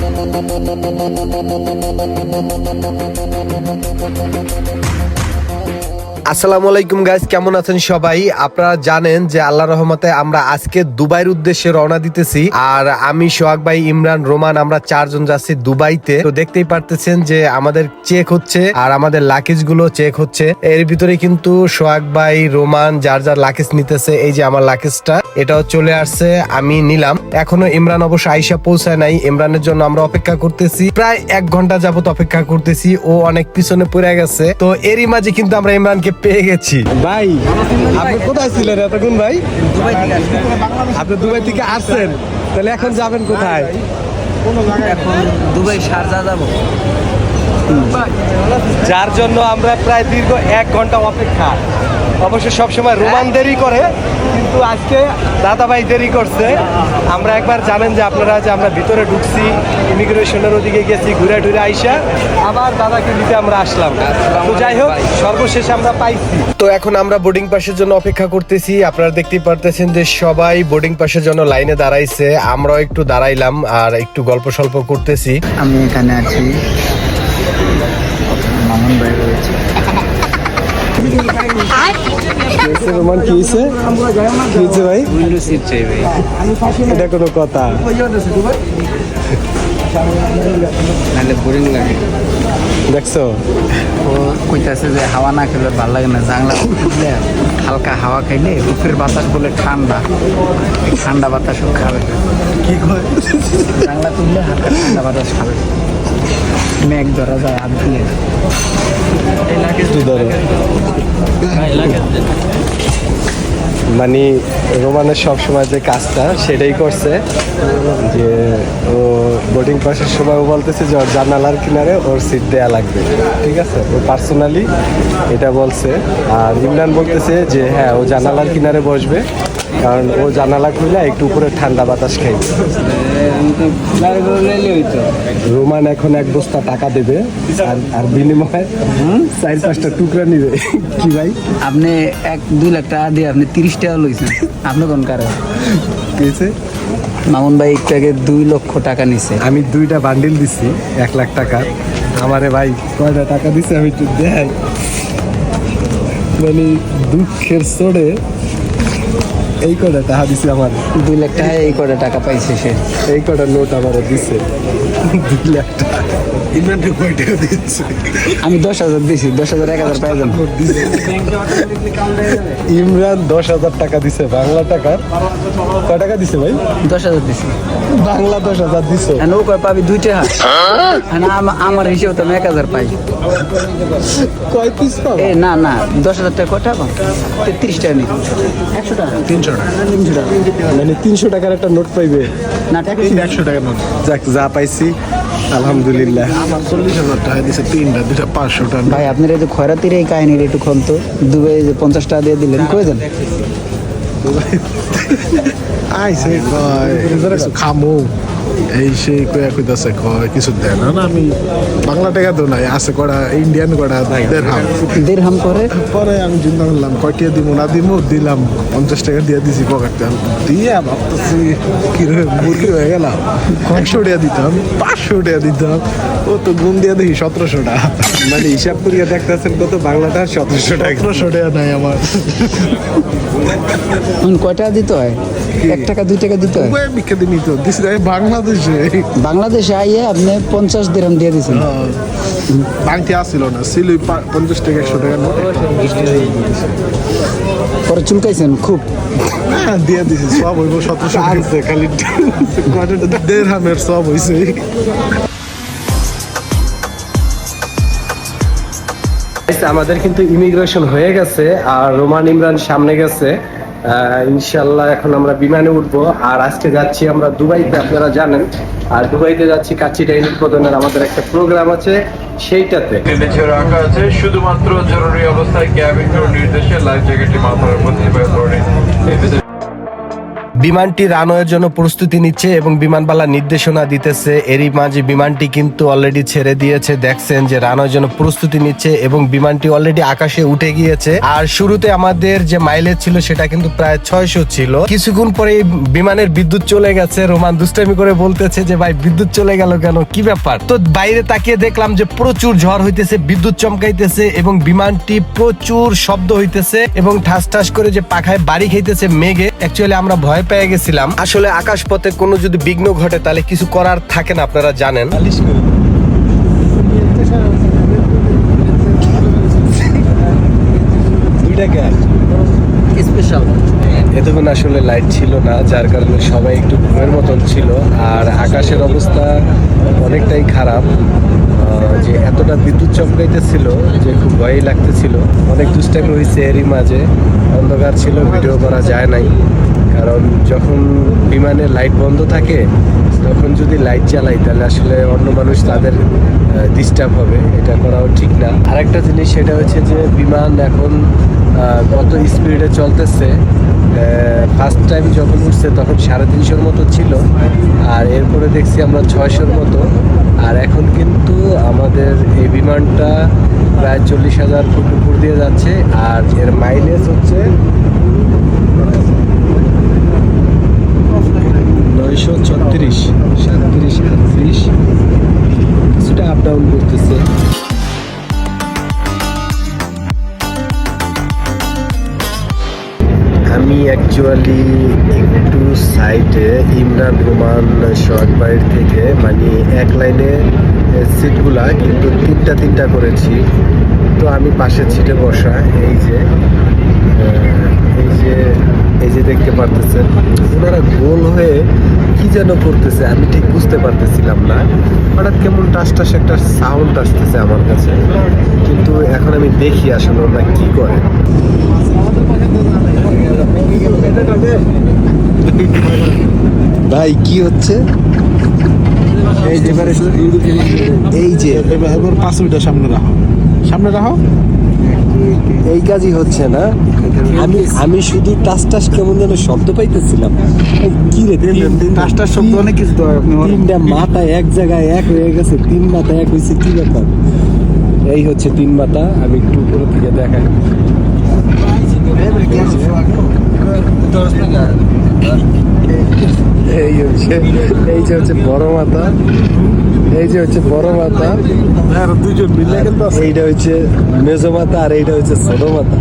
Thank you. আসসালামু আলাইকুম guys কেমন আছেন সবাই? আপনারা জানেন যে আল্লাহ রহমতে আমরা আজকে দুবাইয়ের উদ্দেশ্যে রওনা দিতেছি। আর আমি সোহাগ ভাই, ইমরান, রোমান, আমরা চারজন যাচ্ছি দুবাইতে। তো দেখতেই পারতেছেন যে আমাদের চেক হচ্ছে আর আমাদের লাকেজগুলো চেক হচ্ছে। এর ভিতরে কিন্তু সোহাগ ভাই, রোমান যার যার লাকেজ নিতেছে, এই যে আমার লাকেজটা এটাও চলে আসছে, আমি নিলাম। এখনও ইমরান অবশ্য আইসা পৌঁছায় নাই। ইমরানের জন্য আমরা অপেক্ষা করতেছি। প্রায় এক ঘণ্টা যাবত অপেক্ষা করতেছি। ও অনেক পিছনে পড়ে গেছে। তো এরই মাঝে কিন্তু আমরা ইমরানকে পেয়ে গেছি। ভাই আপনি কোথায় ছিলেন এতক্ষণ ভাই? আপনি দুবাই থেকে আসছেন তাহলে এখন যাবেন কোথায়? এখন দুবাই শারজা যাব। যার জন্য আমরা প্রায় দীর্ঘ এক ঘণ্টা অপেক্ষা। অবশ্য সবসময় রোমান দেরি করে কিন্তু আজকে দাদা ভাই দেরি করছে। আমরা একবার জানেন যে আপনারা যে আমরা ভিতরে ঢুকছি ইমিগ্রেশনের ওদিকে গেছি ঘুরে ঘুরে আইসা আবার দাদাকে নিতে আমরা আসলাম। তো যাই হোক সর্বশেষ আমরা পাইছি। তো এখন আমরা বোর্ডিং পাসের জন্য অপেক্ষা করতেছি। আপনারা দেখতেই পারতেছেন যে সবাই বোর্ডিং পাসের জন্য লাইনে দাঁড়াইছে। আমরাও একটু দাঁড়াইলাম আর একটু গল্প সল্প করতেছি। আমি এখানে আছি। মামুন ভাই রয়েছে। রোমান কি হয়েছে? হয়েছে ভাই? এটা কোনো কথা। দেখছ? কইতাছে যে হাওয়া না খেলে ভালো লাগে না খুললে হালকা হাওয়া খাইলে উপরের বাতাস বলে ঠান্ডা। ঠান্ডা বাতাস ও খাবে। কি জানলা তুললে হালকা ঠান্ডা বাতাস খাবে। মেঘ ধরা যায় হাত দিয়ে। একটু মানে রোমানের সব সময় যে কাজটা সেটাই করছে। যে ও বোর্ডিং পাসের সময় ও বলতেছে যে ওর জানালার কিনারে ওর সিট দেয়া লাগবে। ঠিক আছে? ও পার্সোনালি এটা বলছে। আর ইমরান বলতেছে যে হ্যাঁ ও জানালার কিনারে বসবে। কারণ ও জানালা খুলে একটু উপরে ঠান্ডা বাতাস খাই। রোমান এখন এক বস্তা টাকা দেবে আর আর বিনিময়ে চার পাঁচটা টুকরা নিবে। কি ভাই? আপনি এক দুই লাখ টাকা দিয়ে আপনি তিরিশ টাকা লইছেন। আপনি কোন কারণ? মামুন ভাই একটু আগে দুই লক্ষ টাকা নিছে। আমি দুইটা বান্ডিল দিছি এক লাখ টাকা আমারে ভাই কয়টা টাকা দিছে আমি একটু দেখাই। মানে দুঃখের চড়ে এই কটা টাকা দিছে আমার? দুই লাখ টাকা এই কটা টাকা পাইছে সে? এই কটা নোট আমার দিছে? দুই লাখ টাকা। ইমরানকে কয় টাকা দিচ্ছে? আমি দশ হাজার দিছি দশ হাজার এক হাজার পাই যান ইমরান দশ হাজার টাকা দিছে বাংলা টাকা কয় টাকা দিছে ভাই? দশ হাজার দিছি। বাংলা দশ হাজার দিছে। ও কয় পাবি দুই টাকা। আমার আমার হিসেবে তো আমি এক হাজার পাই। কয় পিস পাবো? এ না না দশ হাজার টাকা কয় টাকা? তেত্রিশ টাকা নি একশো টাকা। তিনশো টাকা। তিনশো টাকা। মানে তিনশো টাকার একটা নোট পাইবে। না টাকা একশো টাকা নোট। যাক যা পাইছি আলহামদুলিল্লাহ। আমার চল্লিশ হাজার টাকা দিছে তিনটা দুটা পাঁচশো টাকা ভাই আপনার এই যে খয়রাতির এই কাহিনীর একটু ক্ষন্ত দুবাই যে পঞ্চাশ টাকা দিয়ে দিলেন কই দেন আইসে কয় খামু। এই সেই কয়া কইতাছে কয় কিছু দেয় না না আমি বাংলা টাকা তো নাই আছে কড়া ইন্ডিয়ান কটা দেড়হাম। দেড় হাম করে? পরে আমি চিন্তা করলাম কয়টিয়া দিব না দিব দিলাম পঞ্চাশ টাকা দিয়ে দিছি পকেটে। দিয়ে ভাবতেছি কীরকম মুরগি হয়ে গেলাম। একশো টাকা দিতাম পাঁচশো টাকা দিতাম। ও তো গুণ দিয়ে দেখি সতেরোশো টাকা। মানে হিসাব করিয়া দেখতেছেন কত বাংলাটা সতেরোশো টাকা। সতেরোশো টাকা নাই আমার। এখন কয় টাকা দিতে হয়? এক টাকা দুই টাকা দিতে হয়? বিখ্যাত নিত দিছি আমি বাংলাদেশে? বাংলাদেশে আইয়ে আপনি পঞ্চাশ দিরহাম দিয়ে দিয়েছেন বাংটি আসছিল না ছিল পঞ্চাশ টাকা একশো টাকা পরে চুলকাইছেন খুব। হ্যাঁ দিয়ে দিছি সব হইব সতেরোশো খালি দেড় হামের সব হয়েছে আমাদের কিন্তু ইমিগ্রেশন হয়ে গেছে আর রোমান ইমরান সামনে গেছে। ইনশাল্লাহ এখন আমরা বিমানে উঠবো। আর আজকে যাচ্ছি আমরা দুবাইতে, আপনারা জানেন। আর দুবাইতে যাচ্ছি কাচ্চি ডাইন উৎপাদনের আমাদের একটা প্রোগ্রাম আছে, সেইটাতে। রাখা আছে, শুধুমাত্র জরুরি অবস্থায় ক্যাবিন নির্দেশে লাইফ জ্যাকেটটি মাথার উপর বিমানটি রানওয়ের জন্য প্রস্তুতি নিচ্ছে এবং বিমানবালা নির্দেশনা দিতেছে। এরই মাঝে বিমানটি কিন্তু অলরেডি ছেড়ে দিয়েছে। দেখছেন যে রানওয়ের জন্য প্রস্তুতি নিচ্ছে এবং বিমানটি অলরেডি আকাশে উঠে গিয়েছে। আর শুরুতে আমাদের যে মাইলেজ ছিল সেটা কিন্তু প্রায় ছয়শো ছিল। কিছুক্ষণ পরে বিমানের বিদ্যুৎ চলে গেছে। রোমান দুষ্টামি করে বলতেছে যে, ভাই, বিদ্যুৎ চলে গেল কেন? কি ব্যাপার? তো বাইরে তাকিয়ে দেখলাম যে প্রচুর ঝড় হইতেছে, বিদ্যুৎ চমকাইতেছে এবং বিমানটি প্রচুর শব্দ হইতেছে এবং ঠাস ঠাস করে যে পাখায় বাড়ি খাইতেছে মেঘে। অ্যাকচুয়ালি আমরা ভয় পেয়ে গেছিলাম। আসলে আকাশ পথে কোনো যদি বিঘ্ন ঘটে তাহলে কিছু করার থাকে না আপনারা জানেন। স্পেশাল এতক্ষণ আসলে লাইট ছিল না যার কারণে সবাই একটু ঘুমের মতন ছিল আর আকাশের অবস্থা অনেকটাই খারাপ। আহ, যে এতটা বিদ্যুৎ চমকাইতেছিল যে খুব ভয়ই লাগতেছিল। অনেক দুষ্টামি হয়েছে এরই মাঝে। অন্ধকার ছিল ভিডিও করা যায় নাই। কারণ যখন বিমানের লাইট বন্ধ থাকে, তখন যদি লাইট জ্বালাই, তাহলে আসলে অন্য মানুষ তাদের ডিস্টার্ব হবে। এটা করাও ঠিক না। আরেকটা জিনিস সেটা হচ্ছে যে বিমান এখন কত স্পিডে চলতেছে। ফার্স্ট টাইম যখন উঠছে, তখন সাড়ে তিনশোর মতো ছিল। আর এরপরে দেখছি আমরা ছয়শোর মতো। আর এখন কিন্তু আমাদের এই বিমানটা প্রায় চল্লিশ হাজার ফুট উপর দিয়ে যাচ্ছে। আর এর মাইলেজ হচ্ছে অ্যাকচুয়ালি একটু সাইডে ইমরান, রোমান শর্ট বাইর থেকে মানে এক লাইনে সিটগুলা কিন্তু তিনটা তিনটা করেছি। তো আমি পাশের সিটে বসা, এই যে এই যে এই যে দেখতে পারতেছেন, ওনারা গোল হয়ে কি যেন করতেছে, আমি ঠিক বুঝতে পারতেছিলাম না। হঠাৎ কেমন টাস টাস একটা সাউন্ড আসতেছে আমার কাছে। কিন্তু এখন আমি দেখি আসলে ওনারা কি করে। ভাই কি হচ্ছে? এই যে এই যে এবার পাঁচ মিটার সামনে রাখো। সামনে রাখো। এই কাজই হচ্ছে না। আমি আমি শুধু টাস টাস কেমন যেন শব্দ পাইতেছিলাম। কি রে তিন- পাঁচটার শব্দ অনেক কিছু তো তিনটা মাথা এক জায়গায় এক হয়ে গেছে তিন মাথা এক হয়েছে কি ব্যাপার? এই হচ্ছে তিন মাথা আমি একটু উপরে থেকে দেখাই। এই হচ্ছে এই যে হচ্ছে বড় মাথা এই যে হচ্ছে বড় মাথা আর দুজন মিলে কিন্তু এইটা হচ্ছে মেজো মাথা আর এইটা হচ্ছে ছোট মাথা।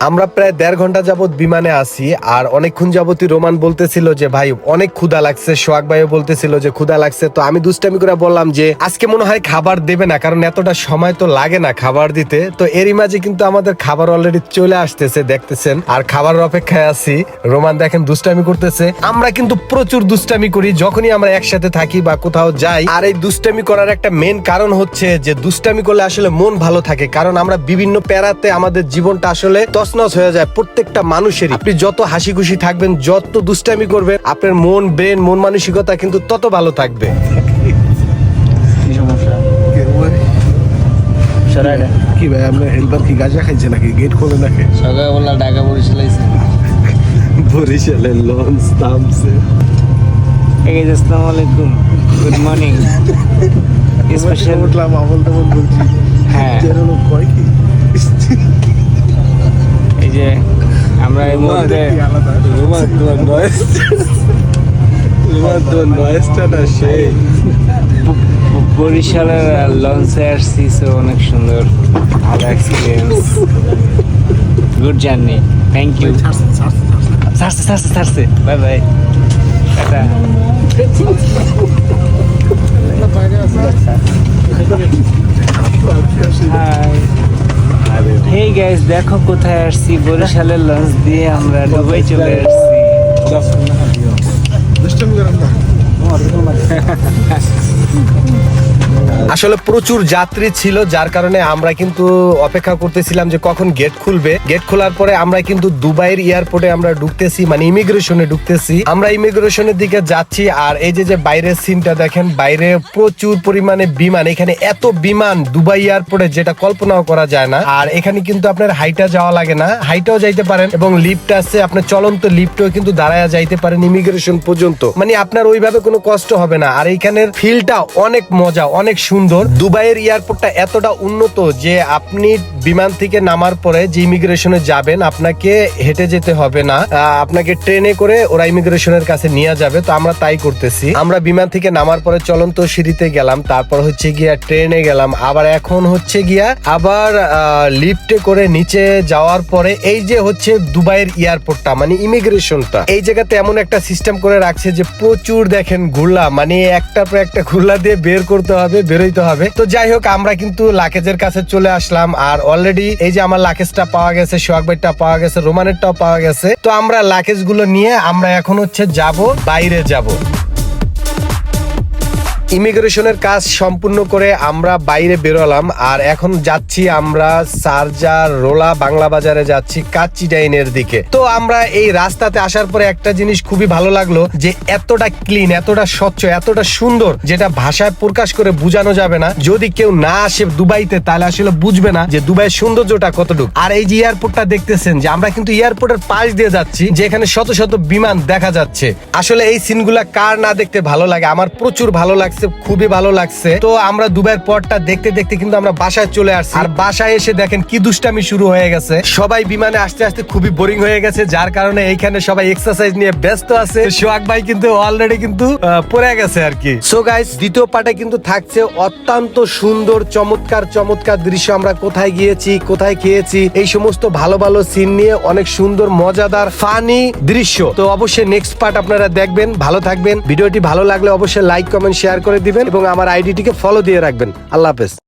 আমরা প্রায় দেড় ঘণ্টা যাবত বিমানে আসি আর অনেকক্ষণ যাবতই রোমান বলতেছিল যে, ভাই, অনেক ক্ষুধা লাগছে। সোহাগ ভাইও বলতেছিল যে, ক্ষুধা লাগছে। তো আমি দুষ্টামি করে বললাম যে, আজকে মনে হয় খাবার দেবে না, কারণ এতটা সময় তো লাগে না খাবার দিতে। তো এরই মাঝে কিন্তু আমাদের খাবার অলরেডি চলে আসতেছে, দেখতেছেন। আর খাবারের অপেক্ষায় আছি। রোমান দেখেন দুষ্টামি করতেছে। আমরা কিন্তু প্রচুর দুষ্টামি করি, যখনই আমরা একসাথে থাকি বা কোথাও যাই। আর এই দুষ্টামি করার একটা মেন কারণ হচ্ছে যে, দুষ্টামি করলে আসলে মন ভালো থাকে। কারণ আমরা বিভিন্ন প্যারাতে আমাদের জীবনটা আসলে তছনছ হয়ে যায় প্রত্যেকটা মানুষেরই। আপনি যত হাসি খুশি থাকবেন যত দুষ্টামি করবেন আপনার মন ব্রেন মন মানসিকতা কিন্তু তত ভালো থাকবে। কি সমস্যা? ভাই আপনার হেল্পার কি গাঁজা খাইছে নাকি? গেট খোলে নাকি? সকালবেলা ঢাকা বরিশালাইছে বরিশালের লঞ্চ নামছে এই যে আসসালামু আলাইকুম। গুড মর্নিং স্পেশাল উঠলাম আমল বলছি। হ্যাঁ। কয় কি? যে আমরা এই মুহূর্তে আলাদা রোমান তোমার নয়েস রোমান তোমার নয়েসটা না সেই। বরিশালের লঞ্চে আসছি so অনেক সুন্দর ভালো experience good journey thank you ছাড়ছে ছাড়ছে ছাড়ছে। বাই বাই টাটা গাইস দেখো কোথায় আসছি। বরিশালের লঞ্চ দিয়ে আমরা দুবাই চলে আসছি দুষ্টমি না আসলে প্রচুর যাত্রী ছিল, যার কারণে আমরা কিন্তু অপেক্ষা করতেছিলাম যে কখন গেট খুলবে। গেট খোলার পরে আমরা কিন্তু দুবাইয়ের এয়ারপোর্টে আমরা ঢুকতেছি মানে ইমিগ্রেশনে ঢুকতেছি। আমরা ইমিগ্রেশনের দিকে যাচ্ছি আর এই যে যে বাইরের সিনটা দেখেন, বাইরে প্রচুর পরিমাণে বিমান, এখানে এত বিমান দুবাই এয়ারপোর্টে যেটা কল্পনাও করা যায় না। আর এখানে কিন্তু আপনার হাইটা যাওয়া লাগে না হাইটাও যাইতে পারেন এবং লিফট আছে, আপনার চলন্ত লিফটও কিন্তু দাঁড়ায় যাইতে পারেন ইমিগ্রেশন পর্যন্ত। মানে আপনার ওইভাবে কোনো কষ্ট হবে না। আর এইখানের ফিলটা অনেক মজা, অনেক সুন্দর। দুবাইয়ের এয়ারপোর্টটা এতটা উন্নত যে আপনি বিমান থেকে নামার পরে যে ইমিগ্রেশনে যাবেন, আপনাকে হেঁটে যেতে হবে না। আপনাকে ট্রেনে করে ওরা ইমিগ্রেশনের কাছে নিয়ে যাবে, তো আমরা তাই করতেছি। আমরা বিমান থেকে নামার পরে চলন্ত সিঁড়িতে গেলাম, তারপর হচ্ছে গিয়া ট্রেনে গেলাম। আবার এখন হচ্ছে গিয়া আবার লিফটে করে নিচে যাওয়ার পরে এই যে হচ্ছে দুবাইয়ের এয়ারপোর্টটা মানে ইমিগ্রেশনটা এই জায়গাতে এমন একটা সিস্টেম করে রাখছে যে প্রচুর দেখেন ঘুরলা মানে একটার পর একটা ঘুরলা দিয়ে বের করতে হবে, বেরোইতে হবে। তো যাই হোক, আমরা কিন্তু লাকেজের কাছে চলে আসলাম, আর অলরেডি এই যে আমার লাকেজটা পাওয়া গেছে, সোহাগ ভাইটা পাওয়া গেছে, রোমানেরটাও পাওয়া গেছে। তো আমরা লাকেজগুলো নিয়ে আমরা এখন হচ্ছে যাব বাইরে যাব। ইমিগ্রেশনের কাজ সম্পূর্ণ করে আমরা বাইরে বেরোলাম, আর এখন যাচ্ছি আমরা সারজা রোলা বাংলা বাজারে যাচ্ছি কাচিডাইনের দিকে। তো আমরা এই রাস্তাতে আসার পরে একটা জিনিস খুবই ভালো লাগল যে এতটা ক্লিন, এতটা স্বচ্ছ, এতটা সুন্দর, যেটা ভাষায় প্রকাশ করে বোঝানো যাবে না। যদি কেউ না আসে দুবাইতে, তাহলে আসলে বুঝবে না যে দুবাইয়ের সৌন্দর্যটা কতটুকু। আর এই যে এয়ারপোর্টটা দেখতেছেন যে আমরা কিন্তু এয়ারপোর্টের পাশ দিয়ে যাচ্ছি যে এখানে শত শত বিমান দেখা যাচ্ছে। আসলে এই সিনগুলা কার না দেখতে ভালো লাগে? আমার প্রচুর ভালো লাগছে। খুবই ভালো লাগছে। তো আমরা দুবাইয়ের পরটা দেখতে দেখতে কিন্তু আমরা বাসায় চলে আসছি। আর বাসায় এসে দেখেন কি দুষ্টামি শুরু হয়ে গেছে। সবাই বিমানে আসতে আসতে খুবই বোরিং হয়ে গেছে, যার কারণে এইখানে সবাই এক্সারসাইজ নিয়ে ব্যস্ত আছে। সোহাগ ভাই কিন্তু অলরেডি কিন্তু পড়ে গেছে আর কি। সো গাইস দ্বিতীয় পার্টে কিন্তু থাকছে অত্যন্ত সুন্দর, চমৎকার চমৎকার দৃশ্য। আমরা কোথায় গিয়েছি, কোথায় খেয়েছি, এই সমস্ত ভালো ভালো সিন নিয়ে অনেক সুন্দর, মজাদার ফানি দৃশ্য। তো অবশ্যই নেক্সট পার্ট আপনারা দেখবেন, ভালো থাকবেন। ভিডিওটি ভালো লাগলে অবশ্যই লাইক কমেন্ট শেয়ার করে দিবেন এবং আমার আইডিটিকে ফলো দিয়ে রাখবেন। আল্লাহ হাফেজ।